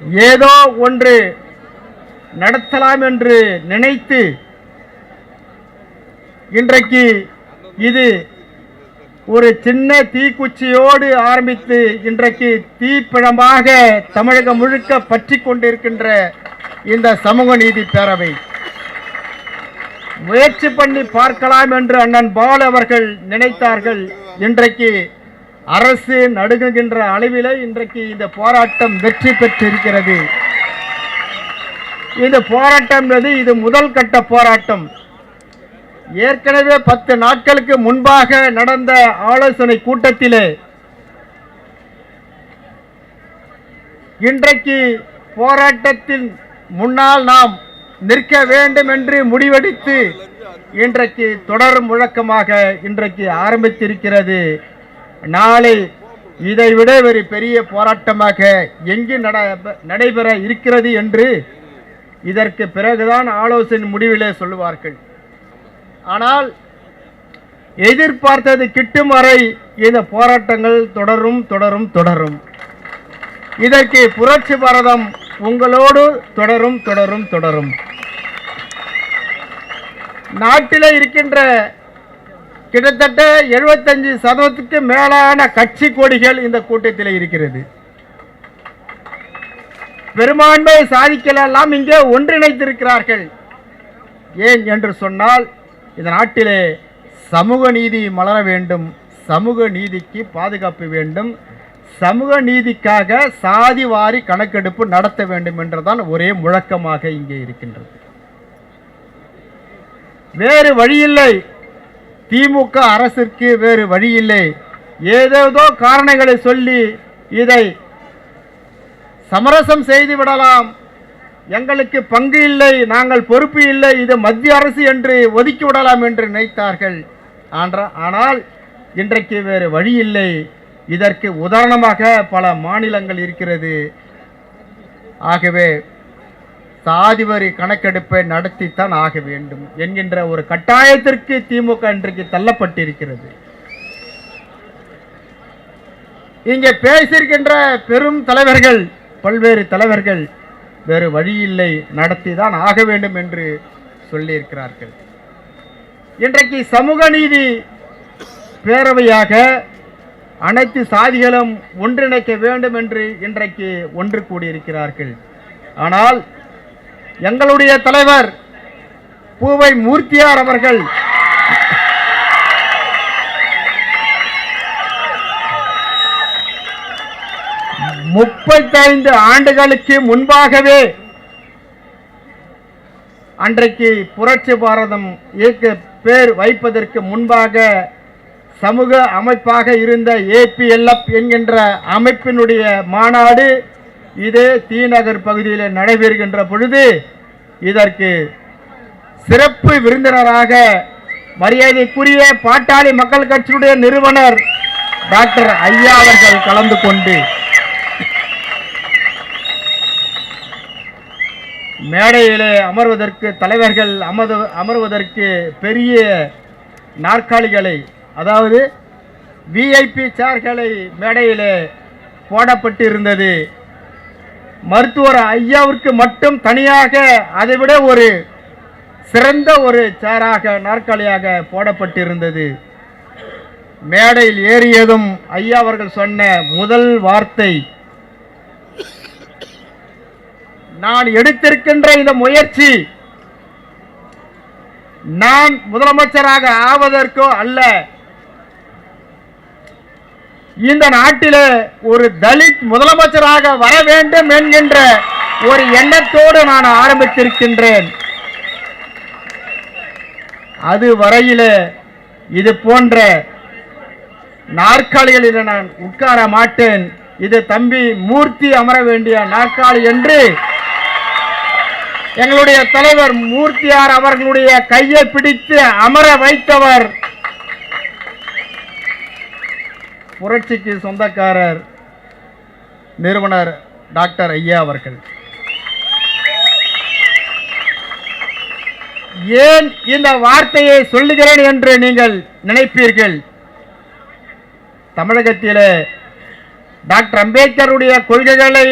ஏதோ ஒன்று நடத்தலாம் என்று நினைத்து இன்றைக்கு இது ஒரு சின்ன தீக்குச்சியோடு ஆரம்பித்து இன்றைக்கு தீப்பிழமாக தமிழகம் முழுக்க பற்றி கொண்டிருக்கின்ற இந்த சமூக நீதி பேரவை. முயற்சி பண்ணி பார்க்கலாம் என்று அண்ணன் பால் அவர்கள் நினைத்தார்கள். இன்றைக்கு அரசு நடுங்குகின்ற அளவிலே இன்றைக்கு இந்த போராட்டம் வெற்றி பெற்றிருக்கிறது. இந்த போராட்டம் என்பது இது முதல் கட்ட போராட்டம். ஏற்கனவே பத்து நாட்களுக்கு முன்பாக நடந்த ஆலோசனை கூட்டத்திலே இன்றைக்கு போராட்டத்தின் முன்னால் நாம் நிற்க வேண்டும் என்று முடிவெடுத்து இன்றைக்கு தொடர் முழக்கமாக இன்றைக்கு ஆரம்பித்திருக்கிறது. நாளை இதைவிட ஒரு பெரிய போராட்டமாக எங்கு நட- நடைபெற இருக்கிறது என்று இதற்கு பிறகுதான் ஆலோசனை முடிவிலே சொல்லுவார்கள். ஆனால் எதிர்பார்த்தது கிட்டும் வரை இந்த போராட்டங்கள் தொடரும் தொடரும் தொடரும். இதற்கு புரட்சி பாரதம் உங்களோடு தொடரும் தொடரும் தொடரும். நாட்டில் இருக்கின்ற கிட்டத்தட்ட எழுபத்தஞ்சு சதவீதத்துக்கு மேலான கட்சி கொடிகள் இந்த கூட்டத்தில் இருக்கிறது. பெரும்பான்மை சாதிக்கலாம் இங்கே ஒன்றிணைத்திருக்கிறார்கள் ஏன் என்று சொன்னால் இந்த நாட்டிலே சமூக நீதி மலர வேண்டும் சமூக நீதிக்கு பாதுகாப்பு வேண்டும் சமூக நீதிக்காக சாதி வாரி கணக்கெடுப்பு நடத்த வேண்டும் என்றுதான் ஒரே முழக்கமாக இங்கே இருக்கின்றது. வேறு வழியில்லை. திமுக அரசிற்கு வேறு வழியில்லை. ஏதேதோ காரணங்களை சொல்லி இதை சமரசம் செய்து விடலாம். எங்களுக்கு பங்கு இல்லை நாங்கள் பொறுப்பு இல்லை இது மத்திய அரசு என்று ஒதுக்கி விடலாம் என்று நினைத்தார்கள். ஆனால் இன்றைக்கு வேறு வழி இல்லை. இதற்கு உதாரணமாக பல மாநிலங்கள் இருக்கிறது. ஆகவே சாதிவரி கணக்கெடுப்பை நடத்தித்தான் ஆக வேண்டும் என்கின்ற ஒரு கட்டாயத்திற்கு திமுக இன்றைக்கு தள்ளப்பட்டிருக்கிறது. இங்கே பேசியிருக்கின்ற பெரும் தலைவர்கள் பல்வேறு தலைவர்கள் வேறு வழியில்லை நடத்தி தான் ஆக வேண்டும் என்று சொல்லியிருக்கிறார்கள். இன்றைக்கு சமூக நீதி பேரவையாக அனைத்து சாதிகளும் ஒன்றிணைக்க வேண்டும் என்று இன்றைக்கு ஒன்று கூடியிருக்கிறார்கள். ஆனால் எங்களுடைய தலைவர் பூவை மூர்த்தியார் அவர்கள். முப்பத்தைந்து ஆண்டுகளுக்கு முன்பாகவே அன்றைக்கு புரட்சி பாரதம் இயக்க பேர் வைப்பதற்கு முன்பாக சமூக அமைப்பாக இருந்த ஏபிஎல்எஃப் என்கின்ற அமைப்பினுடைய மாநாடு இதே தீநகர் பகுதியில் நடைபெறுகின்ற பொழுது இதற்கு சிறப்பு விருந்தினராக மரியாதைக்குரிய பாட்டாளி மக்கள் கட்சியுடைய நிறுவனர் டாக்டர் ஐயா அவர்கள் கலந்து கொண்டு மேடையிலே அமர்வதற்கு தலைவர்கள் அமர் அமர்வதற்கு பெரிய நாற்காலிகளை அதாவது விஐபி சேர்களை மேடையிலே போடப்பட்டிருந்தது. மருத்துவர் ஐயாவிற்கு மட்டும் தனியாக அதைவிட ஒரு சிறந்த ஒரு சேராக நாற்காலியாக போடப்பட்டிருந்தது. மேடையில் ஏறியதும் ஐயா அவர்கள் சொன்ன முதல் வார்த்தை நான் எடுத்திருக்கின்ற இந்த முயற்சி நான் முதலமைச்சராக ஆவதற்கோ அல்ல. இந்த நாட்டிலே ஒரு தலித் முதலமைச்சராக வர வேண்டும் என்கின்ற ஒரு எண்ணத்தோடு நான் ஆரம்பித்திருக்கின்றேன். அது வரையிலே இது போன்ற நாற்காலிகளில் நான் உட்கார மாட்டேன். இது தம்பி மூர்த்தி அமர வேண்டிய நாற்காலி என்று எங்களுடைய தலைவர் மூர்த்தியார் அவர்களுடைய கையை பிடித்து அமர வைத்தவர் புரட்சிக்கு சொந்தக்காரர் நிறுவனர் டாக்டர் ஐயா அவர்கள். ஏன் இந்த வார்த்தையை சொல்லுகிறேன் என்று நீங்கள் நினைப்பீர்கள்? தமிழகத்திலே டாக்டர் அம்பேத்கருடைய கொள்கைகளை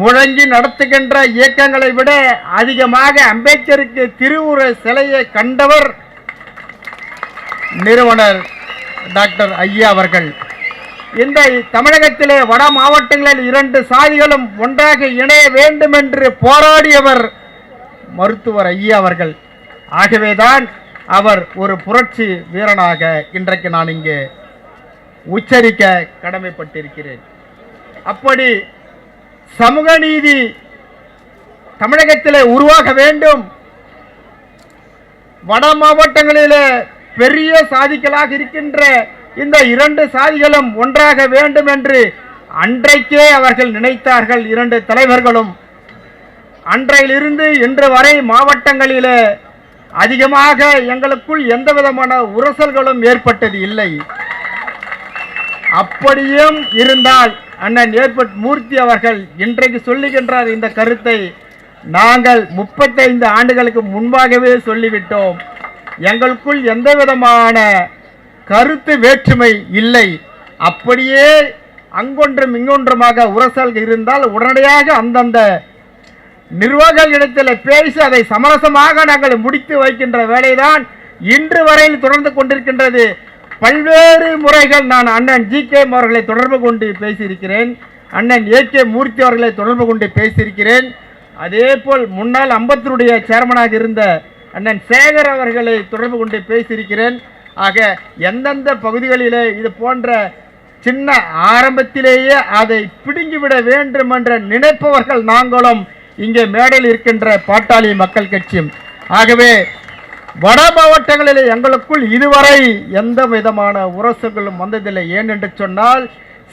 முழங்கி நடத்துகின்ற இயக்கங்களை விட அதிகமாக அம்பேத்கருக்கு திருவுர சிலையை கண்டவர் நிறுவனர் டாக்டர் ஐயா அவர்கள். இந்த தமிழகத்திலே வட மாவட்டங்களில் இரண்டு சாதிகளும் ஒன்றாக இணைய வேண்டும் என்று போராடியவர் மருத்துவர் ஐயா அவர்கள். ஆகவேதான் அவர் ஒரு புரட்சி வீரனாக இன்றைக்கு நான் இங்கே உச்சரிக்க கடமைப்பட்டிருக்கிறேன். அப்படி சமூக நீதி தமிழகத்திலே உருவாக வேண்டும். வட மாவட்டங்களிலே பெரிய சாதிகளாக இருக்கின்ற இந்த இரண்டு சாதிகளும் ஒன்றாக வேண்டும் என்று அன்றைக்கே அவர்கள் நினைத்தார்கள் இரண்டு தலைவர்களும். அன்றையிலிருந்து இன்று வரை மாவட்டங்களிலே அதிகமாக எங்களுக்குள் எந்த விதமான உரசல்களும் ஏற்பட்டது இல்லை. அப்படியும் இருந்தால் அண்ணன் ஏற்பட் மூர்த்தி அவர்கள் இன்றைக்கு சொல்லுகின்றார் இந்த கருத்தை. நாங்கள் முப்பத்தைந்து ஆண்டுகளுக்கு முன்பாகவே சொல்லிவிட்டோம். எங்களுக்குள் எந்த விதமான கருத்து வேற்றுமை இல்லை. அப்படியே அங்கொன்றும் இங்கொன்றுமாக உரசல் இருந்தால் உடனடியாக அந்தந்த நிர்வாக இடத்தில் பேசி அதை சமரசமாக நாங்கள் முடித்து வைக்கின்ற வேலைதான் இன்று வரையில் தொடர்ந்து கொண்டிருக்கின்றது. பல்வேறு முறைகள் நான் அண்ணன் ஜி கே அவர்களை தொடர்பு கொண்டு பேசியிருக்கிறேன். அண்ணன் ஏ கே மூர்த்தி அவர்களை தொடர்பு கொண்டு பேசியிருக்கிறேன். அதேபோல் முன்னாள் அம்பத்தருடைய சேர்மனாக இருந்த அண்ணன் சேகர் அவர்களை தொடர்பு கொண்டு பேசியிருக்கிறேன். ஆக எந்தெந்த பகுதிகளிலே இது போன்ற சின்ன ஆரம்பத்திலேயே அதை பிடுங்கிவிட வேண்டும் என்ற நினைப்பவர்கள் நாங்களும் இங்கே மேடையில் இருக்கின்ற பாட்டாளி மக்கள் கட்சியும். ஆகவே வட மாவட்டங்களில் எங்களுக்குள் இதுவரை எந்த விதமான உரசுகளும் வந்ததில்லை. ஏனென்று சொன்னால்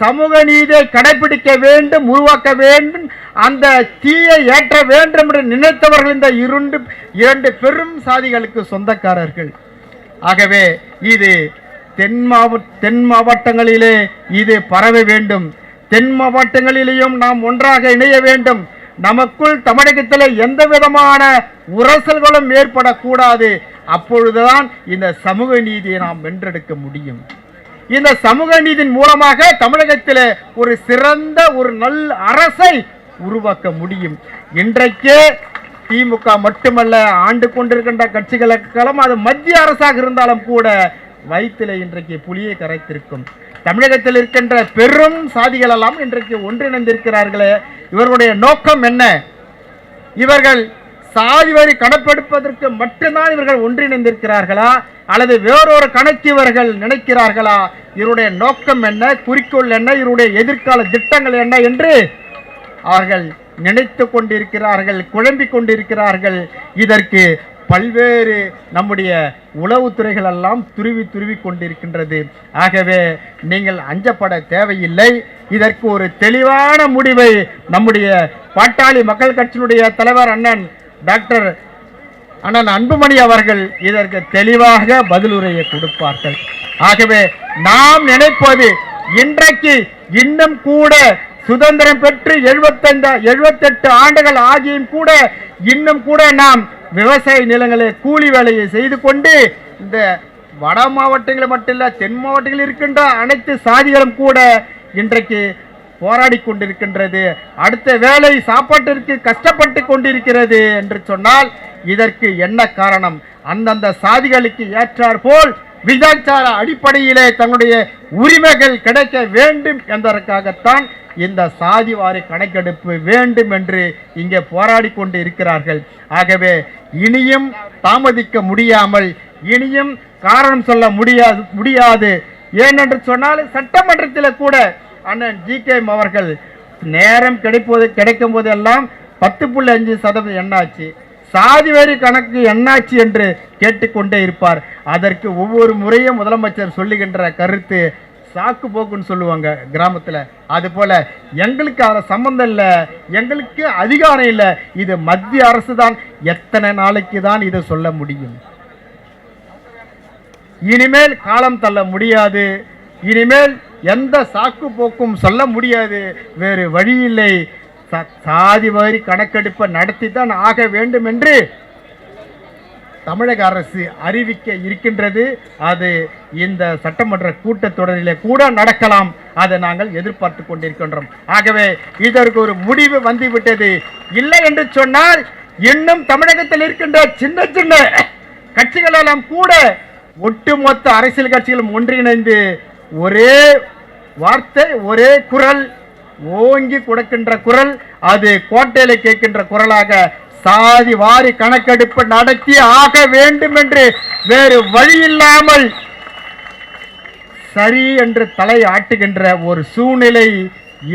சமூக நீதியை கடைபிடிக்க வேண்டும் உருவாக்க வேண்டும் அந்த தீயை ஏற்ற வேண்டும் என்று நினைத்தவர்கள் இந்த இரண்டு இரண்டு பெரும் சாதிகளுக்கு சொந்தக்காரர்கள். ஆகவே இது தென் மாவட்ட தென் மாவட்டங்களிலே இது பரவ வேண்டும். தென் மாவட்டங்களிலேயும் நாம் ஒன்றாக இணைய வேண்டும். நமக்குள் தமிழகத்தில் எந்த விதமான உரசல்களும் ஏற்படக்கூடாது. அப்பொழுதுதான் இந்த சமூக நீதியை நாம் வென்றெடுக்க முடியும். இந்த சமூக நீதியின் மூலமாக தமிழகத்தில் ஒரு சிறந்த ஒரு நல் அரசை உருவாக்க முடியும். இன்றைக்கே திமுக மட்டுமல்ல ஆண்டு கொண்டிருக்கின்ற கட்சிகளுக்கெல்லாம் அது மத்திய அரசாக இருந்தாலும் கூட வயிற்றில் இன்றைக்கு புலியை கரைத்திருக்கும். தமிழகத்தில் இருக்கின்ற பெரும் சாதிகள் எல்லாம் இன்றைக்கு ஒன்றிணைந்திருக்கிறார்களே. இவர்களுடைய நோக்கம் என்ன? இவர்கள் சாதி வரி கணப்பெடுப்பதற்கு மட்டும்தான் இவர்கள் ஒன்றிணைந்திருக்கிறார்களா? அல்லது வேறொரு கணக்கு இவர்கள் நினைக்கிறார்களா? இவருடைய நோக்கம் என்ன? குறிக்கோள் என்ன? இவருடைய எதிர்கால திட்டங்கள் என்ன என்று? அவர்கள் நினைத்து கொண்டிருக்கிறார்கள் குழம்பிக் கொண்டிருக்கிறார்கள். இதற்கு பல்வேறு நம்முடைய உளவுத்துறைகள் எல்லாம் துருவி துருவி கொண்டிருக்கின்றது. ஆகவே நீங்கள் அஞ்சப்பட தேவையில்லை. இதற்கு ஒரு தெளிவான முடிவை நம்முடைய பாட்டாளி மக்கள் கட்சியினுடைய தலைவர் அண்ணன் டாக்டர் அண்ணன் அன்புமணி அவர்கள் இதற்கு தெளிவாக பதிலுரையை கொடுப்பார்கள். ஆகவே நாம் நினைப்பது இன்றைக்கு இன்னும் கூட சுதந்திரம் பெற்று எழுபத்தைந்து எழுபத்தெட்டு ஆண்டுகள் ஆகியும் கூட இன்னும் கூட நாம் விவசாய நிலங்களை கூலி வேலையை செய்து கொண்டு இந்த வட மாவட்டங்களில் மட்டும் இல்லை தென் மாவட்டங்களில் இருக்கின்ற அனைத்து சாதிகளும் கூட இன்றைக்கு போராடி கொண்டிருக்கின்றது. அடுத்த வேலை சாப்பாட்டிற்கு கஷ்டப்பட்டு கொண்டிருக்கிறது என்று சொன்னால் இதற்கு என்ன காரணம்? அந்தந்த சாதிகளுக்கு ஏற்றார் விதாச்சார அடிப்படையிலே தன்னுடைய உரிமைகள் கிடைக்க வேண்டும் என்பதற்காகத்தான் இந்த சாதிவாரி கணக்கெடுப்பு வேண்டும் என்று இங்கே போராடி கொண்டு இருக்கிறார்கள் ஆகவே இனியும் தாமதிக்க முடியாமல் இனியும் காரணம் சொல்ல முடியாது முடியாது. ஏனென்று சொன்னால் சட்டமன்றத்தில் கூட அண்ணன் ஜி கே அவர்கள் நேரம் கிடைப்பது கிடைக்கும் போதெல்லாம் பத்து புள்ளி அஞ்சு சதவீதம் என்னாச்சு? சாதி வரி கணக்கு என்னாச்சு என்று கேட்டுக்கொண்டே இருப்பார். அதற்கு ஒவ்வொரு முறையும் முதலமைச்சர் சொல்லுகின்ற கருத்து சாக்கு போக்குன்னு சொல்லுவாங்க கிராமத்தில். அதுபோல எங்களுக்கு அதில் சம்மந்தம் இல்லை எங்களுக்கு அதிகாரம் இல்லை இது மத்திய அரசு தான் எத்தனை நாளைக்கு தான் இதை சொல்ல முடியும்? இனிமேல் காலம் தள்ள முடியாது. இனிமேல் எந்த சாக்கு போக்கும் சொல்ல முடியாது. வேறு வழி இல்லை. ச- சாதி வாரி கணக்கெடுப்பை நடத்தி தான் ஆக வேண்டும் என்று தமிழக அரசு அறிவிக்க இருக்கின்றது. அது இந்த சட்டமன்ற கூட்டத்தொடரிலே கூட நடக்கலாம். அதை நாங்கள் எதிர்பார்த்து கொண்டிருக்கின்றோம். ஆகவே இதற்கு ஒரு முடிவு வந்துவிட்டது. இல்லை என்று சொன்னால் இன்னும் தமிழகத்தில் இருக்கின்ற சின்ன சின்ன கட்சிகளெல்லாம் கூட ஒட்டுமொத்த அரசியல் கட்சிகளும் ஒன்றிணைந்து ஒரே வார்த்தை ஒரே குரல் ஓங்கி கொடுக்கின்ற குரல் அது கோட்டையில கேட்கின்ற குரலாக சாதி வாரி கணக்கெடுப்பு நடத்தி ஆக வேண்டும் என்று வேறு வழி இல்லாமல் சரி என்று தலை ஆட்டுகின்ற ஒரு சூழ்நிலை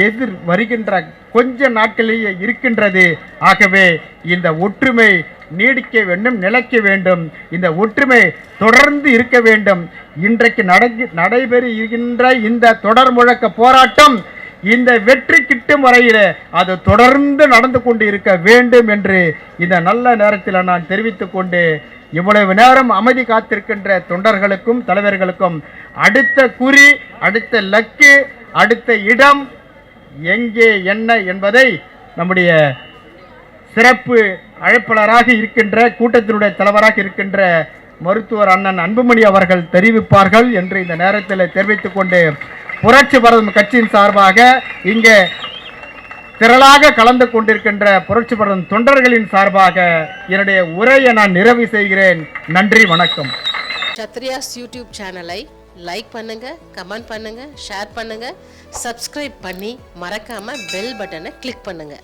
எதிர் வருகின்ற கொஞ்ச நாட்களிலேயே இருக்கின்றது. ஆகவே இந்த ஒற்றுமை நீடிக்க வேண்டும் நிலைக்க வேண்டும். இந்த ஒற்றுமை தொடர்ந்து இருக்க வேண்டும். இன்றைக்கு நடை நடைபெறுகின்ற இந்த தொடர் முழக்க போராட்டம் இந்த வெற்றி கிட்டும் வரையில் அது தொடர்ந்து நடந்து கொண்டு இருக்க வேண்டும் என்று இந்த நல்ல நேரத்தில் நான் தெரிவித்துக் கொண்டு இவ்வளவு நேரம் அமைதி காத்திருக்கின்ற தொண்டர்களுக்கும் தலைவர்களுக்கும் அடுத்த குறி அடுத்த லக்கு அடுத்த இடம் எங்கே என்ன என்பதை நம்முடைய சிறப்பு அழைப்பாளராக இருக்கின்ற கூட்டத்தினுடைய தலைவராக இருக்கின்ற மருத்துவர் அண்ணன் அன்புமணி அவர்கள் தெரிவிப்பார்கள் என்று இந்த நேரத்தில் தெரிவித்துக் கொண்டு புரட்சி பரதம் கட்சியின் சார்பாக இங்கே திரளாக கலந்து கொண்டிருக்கின்ற புரட்சி பரதம் தொண்டர்களின் சார்பாக என்னுடைய உரையை நான் நிறைவு செய்கிறேன். நன்றி வணக்கம். சத்ரியாஸ் யூடியூப் சேனலை லைக் பண்ணுங்க கமெண்ட் பண்ணுங்க ஷேர் பண்ணுங்க சப்ஸ்கிரைப் பண்ணி மறக்காம பெல் பட்டனை கிளிக் பண்ணுங்க.